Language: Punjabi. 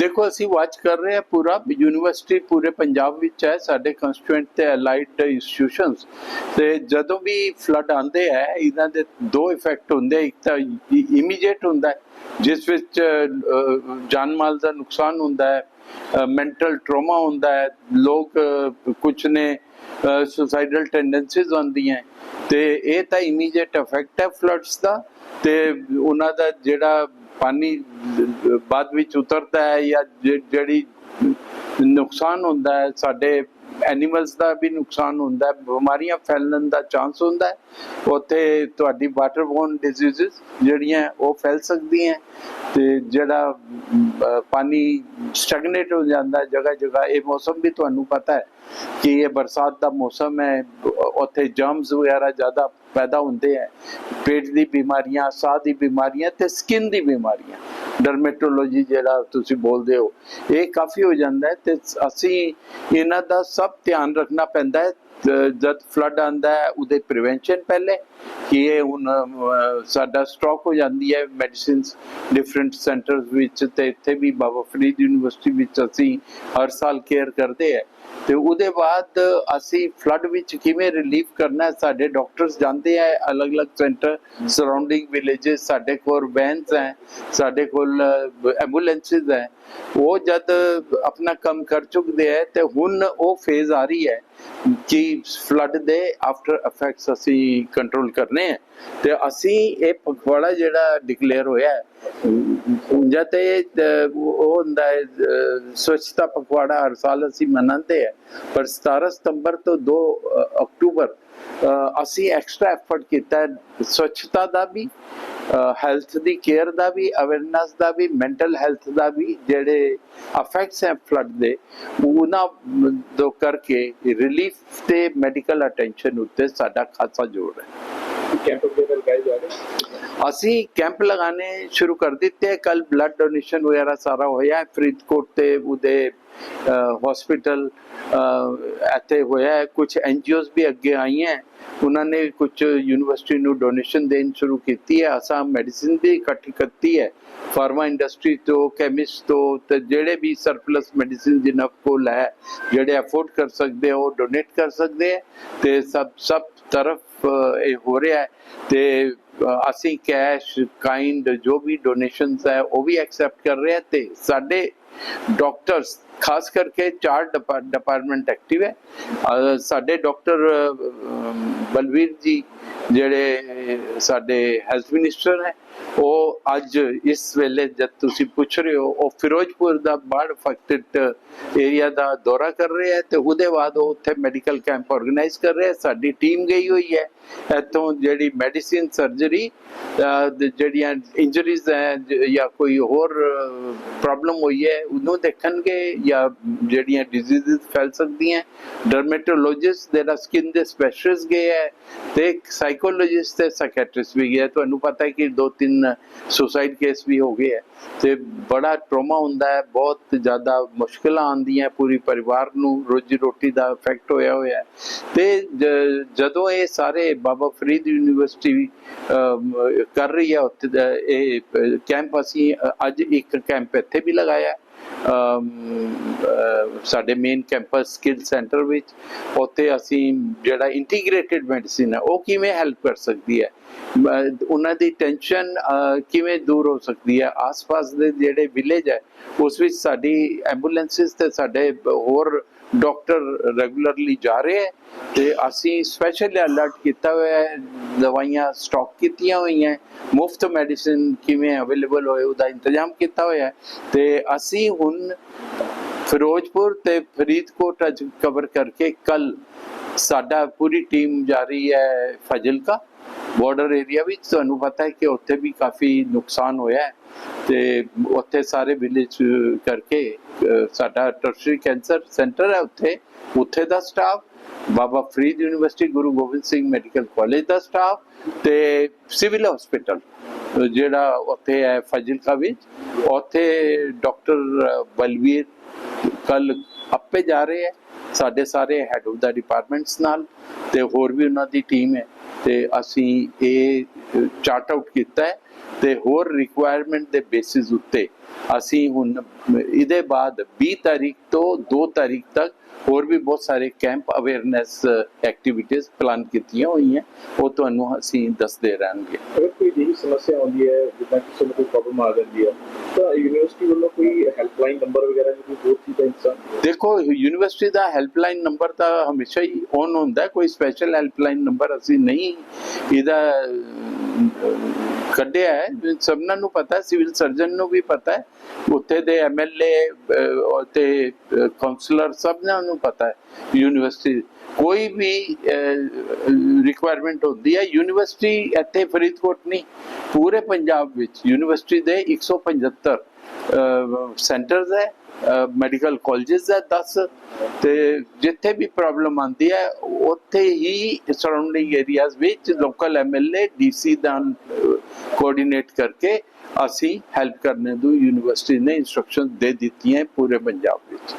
ਦੇਖੋ, ਅਸੀਂ ਵਾਚ ਕਰ ਰਹੇ ਹਾਂ ਪੂਰਾ। ਯੂਨੀਵਰਸਿਟੀ ਪੂਰੇ ਪੰਜਾਬ ਵਿੱਚ ਹੈ, ਸਾਡੇ ਕੰਸਟੀਟੂਐਂਟ ਤੇ ਅਲਾਈਡ ਇੰਸਟੀਟਿਊਸ਼ਨਸ ਤੇ ਜਦੋਂ ਵੀ ਫਲੱਡ ਆਉਂਦੇ ਹੈ ਇਹਨਾਂ ਦੇ ਦੋ ਇਫੈਕਟ ਹੁੰਦੇ ਆ। ਇੱਕ ਤਾਂ ਇਮੀਡੀਏਟ ਹੁੰਦਾ ਜਿਸ ਵਿੱਚ ਜਾਨ ਮਾਲ ਦਾ ਨੁਕਸਾਨ ਹੁੰਦਾ ਹੈ ਮੈਂਟਲ ਟਰੋਮਾ ਹੁੰਦਾ ਹੈ। ਲੋਕ ਕੁਝ ਨੇ ਸੁਸਾਈਡਲ ਟੈਂਡੈਂਸੀਜ਼ ਆਉਂਦੀਆਂ ਤੇ ਇਹ ਤਾਂ ਇਮੀਡੀਏਟ ਇਫੈਕਟ ਹੈ ਫਲੱਡਸ ਦਾ। ਤੇ ਉਹਨਾਂ ਦਾ ਜਿਹੜਾ ਪਾਣੀ ਬਾਅਦ ਵਿੱਚ ਉਤਰਦਾ ਹੈ ਜਾਂ ਜਿ- ਜਿਹੜੀ ਨੁਕਸਾਨ ਹੁੰਦਾ ਹੈ ਸਾਡੇ ਐਨੀਮਲਸ ਦਾ ਵੀ ਨੁਕਸਾਨ ਹੁੰਦਾ ਹੈ, ਬਿਮਾਰੀਆਂ ਫੈਲਣ ਦਾ ਚਾਂਸ ਹੁੰਦਾ ਹੈ। ਉੱਥੇ ਤੁਹਾਡੀ ਵਾਟਰਬੋਰਨ ਡਿਜ਼ੀਜ਼ਸ ਜਿਹੜੀਆਂ ਉਹ ਫੈਲ ਸਕਦੀਆਂ ਤੇ ਜਿਹੜਾ ਪਾਣੀ ਸਟੈਗਨੇਟ ਹੋ ਜਾਂਦਾ ਜਗ੍ਹਾ ਜਗ੍ਹਾ ਇਹ ਮੌਸਮ ਵੀ ਤੁਹਾਨੂੰ ਪਤਾ ਹੈ ਕਿ ਇਹ ਬਰਸਾਤ ਦਾ ਮੌਸਮ ਹੈ, ਉੱਥੇ ਜਰਮਸ ਵਗੈਰਾ ਜ਼ਿਆਦਾ ਪੈਦਾ ਹੁੰਦੇ ਹੈ। ਪੇਟ ਦੀ ਬਿਮਾਰੀਆਂ, ਸਾਹ ਦੀ ਬਿਮਾਰੀਆਂ ਤੇ ਸਕਿਨ ਦੀ ਬਿਮਾਰੀਆਂ। ਡਰਮੇਟੋਲੋਜੀ ਜਿਹੜਾ ਤੁਸੀਂ ਬੋਲਦੇ ਹੋ, ਇਹ ਕਾਫੀ ਹੋ ਜਾਂਦਾ ਹੈ ਤੇ ਅਸੀਂ ਇਹਨਾਂ ਦਾ ਸਭ ਧਿਆਨ ਰੱਖਣਾ ਪੈਂਦਾ ਹੈ ਜਦ ਫਲੱਡ ਆਂਦਾ ਹੈ, ਉਹਦੇ ਪ੍ਰੀਵੈਂਸ਼ਨ ਪਹਿਲੇ, ਕਿ ਇਹ ਹੁਣ ਸਾਡਾ ਸਟਾਕ ਹੋ ਜਾਂਦੀ ਹੈ ਮੈਡੀਸਿਨਸ ਡਿਫਰੈਂਟ ਸੈਂਟਰਸ ਵਿੱਚ ਤੇ ਇੱਥੇ ਵੀ ਬਾਬਾ ਫਰੀਦ ਯੂਨੀਵਰਸਿਟੀ ਵਿੱਚ ਅਸੀਂ ਹਰ ਸਾਲ ਕੇਅਰ ਕਰਦੇ ਹੈ। ਤੇ ਉਹਦੇ ਬਾਅਦ ਅਸੀਂ ਫਲੱਡ ਵਿੱਚ ਕਿਵੇਂ ਰਿਲੀਫ ਕਰਨਾ ਹੈ, ਸਾਡੇ ਡਾਕਟਰਸ ਜਾਂਦੇ ਹੈ, ਅਲੱਗ-ਅਲੱਗ ਸੈਂਟਰ ਸਰਾਊਂਡਿੰਗ ਵਿਲੇजेस ਸਾਡੇ ਕੋਲ ਵੈਨਸ ਹੈ, ਸਾਡੇ ਕੋਲ ਐਂਬੂਲੈਂਸਸ ਹੈ। ਉਹ ਜਦ ਆਪਣਾ ਕੰਮ ਕਰ ਚੁੱਕਦੇ ਹੈ, ਤੇ ਹੁਣ ਉਹ ਫੇਜ਼ ਆ ਰਹੀ ਹੈ। ਕਿ ਫਲੱਡ ਦੇ ਆਫਟਰ ਇਫੈਕਟਸ ਅਸੀਂ ਕੰਟਰੋਲ ਕਰਨੇ ਆ। ਤੇ ਅਸੀਂ ਇਹ ਪਖਵਾੜਾ ਜਿਹੜਾ ਡਿਕਲੇਅਰ ਹੋਇਆ ਹੈ ਜਦ ਤੇ ਉਹ ਹੁੰਦਾ ਹੈ ਅਹ, ਸਵੱਛਤਾ ਪਖਵਾੜਾ ਹਰ ਸਾਲ ਅਸੀਂ ਮਨਾਉਂਦੇ ਹੈ ਪਰ 17 ਸਤੰਬਰ ਤੋਂ 2 ਅਕਤੂਬਰ ਅਸੀਂ ਐਕਸਟਰਾ ਐਫਰਟ ਕੀਤਾ ਸਵੱਛਤਾ ਦਾ ਵੀ ਹੈਲਥ ਦੀ ਕੇਅਰ ਦਾ ਵੀ ਅਵੇਅਰਨੈਸ ਦਾ ਵੀ ਮੈਂਟਲ ਹੈਲਥ ਦਾ ਵੀ ਜਿਹੜੇ ਅਫੈਕਟਸ ਹੈ ਫਲੱਡ ਦੇ, ਉਹਨਾਂ ਦੋ ਕਰਕੇ ਰਿਲੀਫ ਤੇ ਮੈਡੀਕਲ ਅਟੈਂਸ਼ਨ ਉੱਤੇ ਸਾਡਾ ਖਾਸਾ ਜ਼ੋਰ ਹੈ। ਕੈਂਪ ਵਗੈਰਾ ਲਗਾਏ ਜਾ ਰਹੇ? ਅਸੀਂ ਕੈਂਪ ਲਗਾਣੇ ਸ਼ੁਰੂ ਕਰ ਦਿੱਤੇ ਕੱਲ ਬਲੱਡ ਡੋਨੇਸ਼ਨ ਵਗੈਰਾ ਸਾਰਾ ਹੋਇਆ। ਫਰੀਦਕੋਟ ਤੇ ਉਹਦੇ ਹਸਪੀਟਲ ਇੱਥੇ ਹੋਇਆ ਹੈ। ਕੁਝ ਐਨਜੀਓਜ਼ ਵੀ ਅੱਗੇ ਆਈਆਂ ਉਹਨਾਂ ਨੇ ਕੁਝ ਯੂਨੀਵਰਸਿਟੀ ਨੂੰ ਡੋਨੇਸ਼ਨ ਦੇਣ ਸ਼ੁਰੂ ਕੀਤੀ ਹੈ। ਅਸਾਂ ਮੈਡੀਸਿਨ ਦੀ ਇਕੱਠੀ ਕੀਤੀ ਹੈ। ਫਾਰਮਾ ਇੰਡਸਟਰੀ ਤੋਂ ਕੈਮਿਸਟ ਤੋਂ ਤੇ ਜਿਹੜੇ ਵੀ ਸਰਪਲਸ ਮੈਡੀਸਿਨ ਜਿਨ੍ਹਾਂ ਕੋਲ ਹੈ ਜਿਹੜੇ ਅਫੋਰਡ ਕਰ ਸਕਦੇ ਆ, ਉਹ ਡੋਨੇਟ ਕਰ ਸਕਦੇ ਹੈ ਤੇ ਸਭ ਸਭ ਤਰਫ ਇਹ ਹੋ ਰਿਹਾ ਹੈ। ਤੇ ਅਸੀਂ ਕੈਸ਼ ਕਾਈਂਡ ਜੋ ਵੀ ਡੋਨੇਸ਼ਨਸ ਹੈ, ਉਹ ਵੀ ਐਕਸੈਪਟ ਕਰ ਰਹੇ ਤੇ ਸਾਡੇ ਡਾਕਟਰਸ ਖਾਸ ਕਰਕੇ ਚਾਰ ਡਿਪਾਰਟਮੈਂਟ ਐਕਟਿਵ ਹੈ। ਸਾਡੇ ਡਾਕਟਰ ਬਲਵੀਰ ਜੀ ਜਿਹੜੇ ਸਾਡੇ ਹੈਲਥ ਮਿਨਿਸਟਰ ਹੈ ਉਹ ਅੱਜ ਇਸ ਵੇਲੇ ਜਦ ਤੁਸੀਂ ਪੁੱਛ ਰਹੇ ਹੋ, ਉਹ ਫਿਰੋਜ਼ਪੁਰ ਦਾ ਬਾੜ ਅਫੈਕਟਡ ਏਰੀਆ ਦਾ ਦੌਰਾ ਕਰ ਰਹੇ ਹੈ ਤੇ ਉਹਦੇ ਬਾਅਦ ਉਹ ਉੱਥੇ ਮੈਡੀਕਲ ਕੈਂਪ ਆਰਗੇਨਾਈਜ਼ ਕਰ ਰਿਹਾ ਸਾਡੀ ਟੀਮ ਗਈ ਹੋਈ ਹੈ। ਇੱਥੋਂ ਜਿਹੜੀ ਮੈਡੀਸਿਨ ਸਰਜਰੀ ਜਿਹੜੀਆਂ ਇੰਜਰੀਜ਼ ਹੈ ਜਾਂ ਕੋਈ ਹੋਰ ਪ੍ਰੋਬਲਮ ਹੋਈ ਹੈ, ਉਹਨੂੰ ਦੇਖਣਗੇ ਜਾਂ ਜਿਹੜੀਆਂ ਡਿਜ਼ੀਜ਼ਸ ਫੈਲ ਸਕਦੀਆਂ ਡਰਮੇਟੋਲੋਜਿਸਟ ਜਿਹੜਾ ਸਕਿਨ ਦੇ ਸਪੈਸ਼ਲਿਸਟ ਗਏ ਹੈ, ਤੇ ਸਾਈਕੋਲੋਜਿਸਟ ਤੇ ਸਾਈਕੈਟ੍ਰਿਸਟ ਵੀ ਗਏ ਤੁਹਾਨੂੰ ਪਤਾ ਹੈ ਕਿ ਦੋ ਤਿੰਨ ਸੁਸਾਈਡ ਕੇਸ ਵੀ ਹੋ ਗਏ ਹੈ। ਤੇ ਬੜਾ ਟਰੋਮਾ ਹੁੰਦਾ ਹੈ। ਬਹੁਤ ਜ਼ਿਆਦਾ ਮੁਸ਼ਕਲਾਂ ਆਉਂਦੀਆਂ ਪੂਰੀ ਪਰਿਵਾਰ ਨੂੰ ਰੋਜੀ ਰੋਟੀ ਦਾ ਇਫੈਕਟ ਹੋਇਆ ਹੋਇਆ ਤੇ ਜਦੋਂ ਇਹ ਸਾਰੇ ਬਾਬਾ ਫਰੀਦ ਯੂਨੀਵਰਸਿਟੀ ਕਰ ਰਹੀ ਹੈ ਉੱਥੇ ਇਹ ਕੈਂਪ ਅਸੀਂ ਅੱਜ ਇੱਕ ਕੈਂਪ ਇੱਥੇ ਵੀ ਲਗਾਇਆ ਸਾਡੇ ਮੇਨ ਕੈਂਪਸ ਸਕਿੱਲ ਸੈਂਟਰ ਵਿੱਚ ਉੱਥੇ ਅਸੀਂ ਜਿਹੜਾ ਇੰਟੀਗ੍ਰੇਟਿਡ ਮੈਡੀਸਿਨ ਹੈ, ਉਹ ਕਿਵੇਂ ਹੈਲਪ ਕਰ ਸਕਦੀ ਹੈ? ਉਹਨਾਂ ਦੀ ਟੈਨਸ਼ਨ ਕਿਵੇਂ ਦੂਰ ਹੋ ਸਕਦੀ ਹੈ? ਆਸ-ਪਾਸ ਦੇ ਜਿਹੜੇ ਵਿਲੇਜ ਹੈ, ਉਸ ਵਿੱਚ ਸਾਡੀ ਐਂਬੂਲੈਂਸਿਸ ਤੇ ਸਾਡੇ ਹੋਰ ਡਾਕਟਰ ਰੈਗੂਲਰਲੀ ਜਾ ਰਹੇ ਹੈ ਤੇ ਅਸੀਂ ਸਪੈਸ਼ਲ ਅਲਰਟ ਕੀਤਾ ਹੋਇਆ ਹੈ, ਦਵਾਈਆਂ ਸਟਾਕ ਕੀਤੀਆਂ ਹੋਈਆਂ ਮੁਫਤ ਮੈਡੀਸਿਨ ਕਿਵੇਂ ਅਵੇਲੇਬਲ ਹੋਏ, ਉਹਦਾ ਇੰਤਜ਼ਾਮ ਕੀਤਾ ਹੋਇਆ ਹੈ ਤੇ ਅਸੀਂ ਹੁਣ ਫਿਰੋਜ਼ਪੁਰ ਤੇ ਫਰੀਦਕੋਟ ਅੱਜ ਕਵਰ ਕਰਕੇ ਕੱਲ ਸਾਡਾ ਪੂਰੀ ਟੀਮ ਜਾ ਰਹੀ ਹੈ ਫਾਜ਼ਿਲਕਾ। ਬਾਰਡਰ ਏਰੀਆ ਵਿੱਚ ਤੁਹਾਨੂੰ ਪਤਾ ਹੈ ਕਿ ਉੱਥੇ ਵੀ ਕਾਫੀ ਨੁਕਸਾਨ ਹੋਇਆ ਹੈ ਤੇ ਉੱਥੇ ਸਾਰੇ ਵਿਲੇਜ ਕਰਕੇ ਸਾਡਾ ਟਰਸ਼ਰੀ ਕੈਂਸਰ ਸੈਂਟਰ ਹੈ ਉੱਥੇ ਉੱਥੇ ਦਾ staff Baba Farid university Guru Gobind Singh medical college ਦਾ ਸਟਾਫ ਤੇ ਸਿਵਲ ਹਸਪੀਟਲ ਜਿਹੜਾ ਉੱਥੇ ਹੈ ਫਜਿਲਕਾ ਵਿੱਚ, ਉੱਥੇ ਡਾਕਟਰ ਬਲਵੀਰ ਕੱਲ ਆਪੇ ਜਾ ਰਹੇ ਹੈ। ਸਾਡੇ ਸਾਰੇ ਹੈਡ ਆਫ ਦਾ ਡਿਪਾਰਟਮੈਂਟਸ ਨਾਲ ਤੇ ਹੋਰ ਵੀ ਉਹਨਾਂ ਦੀ ਟੀਮ ਹੈ ਤੇ ਅਸੀਂ ਇਹ ਚਾਰਟ ਆਊਟ ਕੀਤਾ ਹੈ ਤੇ ਹੋਰ ਰਿਕੁਆਇਰਮੈਂਟ ਦੇ ਬੇਸਿਸ ਉੱਤੇ ਅਸੀਂ ਹੁਣ ਇਹਦੇ ਬਾਅਦ 20 ਤਾਰੀਖ ਤੋਂ 2 ਤਾਰੀਖ ਤੱਕ ਹੋਰ ਵੀ ਬਹੁਤ ਸਾਰੇ ਕੈਂਪ ਅਵੇਅਰਨੈਸ ਐਕਟੀਵਿਟੀਜ਼ ਪਲਾਨ ਕੀਤੀਆਂ ਹੋਈਆਂ। ਉਹ ਤੁਹਾਨੂੰ ਅਸੀਂ ਦੱਸਦੇ ਰਹਾਂਗੇ ਅਗਰ ਕੋਈ ਜਿਹੀ ਸਮੱਸਿਆ ਆਉਂਦੀ ਹੈ ਜਿੱਦਾਂ ਕਿਸੇ ਨੂੰ ਕੋਈ ਪ੍ਰੋਬਲਮ ਆ ਜਾਂਦੀ ਹੈ ਤਾਂ ਯੂਨੀਵਰਸਿਟੀ ਵੱਲੋਂ ਕੋਈ ਹੈਲਪਲਾਈਨ ਨੰਬਰ ਵਗੈਰਾ ਜਾਂ ਕੋਈ ਹੋਰ ਚੀਜ਼ ਦੇਖੋ ਯੂਨੀਵਰਸਿਟੀ ਦਾ ਹੈਲਪਲਾਈਨ ਨੰਬਰ ਤਾਂ ਹਮੇਸ਼ਾ ਹੀ ਔਨ ਹੁੰਦਾ ਕੋਈ ਸਪੈਸ਼ਲ ਹੈਲਪਲਾਈਨ ਨੰਬਰ ਅਸੀਂ ਨਹੀਂ ਇਹਦਾ ਕੱਢਿਆ ਹੈ ਸਭਨਾਂ ਨੂੰ ਪਤਾ ਹੈ, ਸਿਵਲ ਸਰਜਨ ਨੂੰ ਵੀ ਪਤਾ ਹੈ, ਉੱਥੇ ਦੇ ਐਮਐਲਏ ਤੇ ਕਾਉਂਸਲਰ ਸਭਨਾਂ ਨੂੰ ਪਤਾ ਹੈ, ਯੂਨੀਵਰਸਿਟੀ, ਕੋਈ ਵੀ ਰਿਕੁਆਇਰਮੈਂਟ ਹੁੰਦੀ ਹੈ, ਯੂਨੀਵਰਸਿਟੀ ਇੱਥੇ ਫਰੀਦਕੋਟ ਨਹੀਂ, ਪੂਰੇ ਪੰਜਾਬ ਵਿੱਚ, ਯੂਨੀਵਰਸਿਟੀ ਦੇ 175 ਸੈਂਟਰਸ ਹੈ ਮੈਡੀਕਲ ਕਾਲਜਸ ਹੈ 10 ਤੇ ਜਿੱਥੇ ਵੀ ਪ੍ਰੋਬਲਮ ਆਉਂਦੀ ਹੈ, ਉੱਥੇ ਹੀ ਸਰਾਊਂਡਿੰਗ ਏਰੀਆਜ਼ ਵਿੱਚ ਲੋਕਲ ਐਮਐਲਏ ਡੀਸੀ ਨਾਲ ਕੋਆਰਡੀਨੇਟ ਕਰਕੇ ਅਸੀਂ ਹੈਲਪ ਕਰਨੇ ਨੂੰ ਯੂਨੀਵਰਸਿਟੀ ਨੇ ਇਨਸਟਰਕਸ਼ਨ ਦੇ ਦਿੱਤੀਆਂ ਪੂਰੇ ਪੰਜਾਬ ਵਿੱਚ।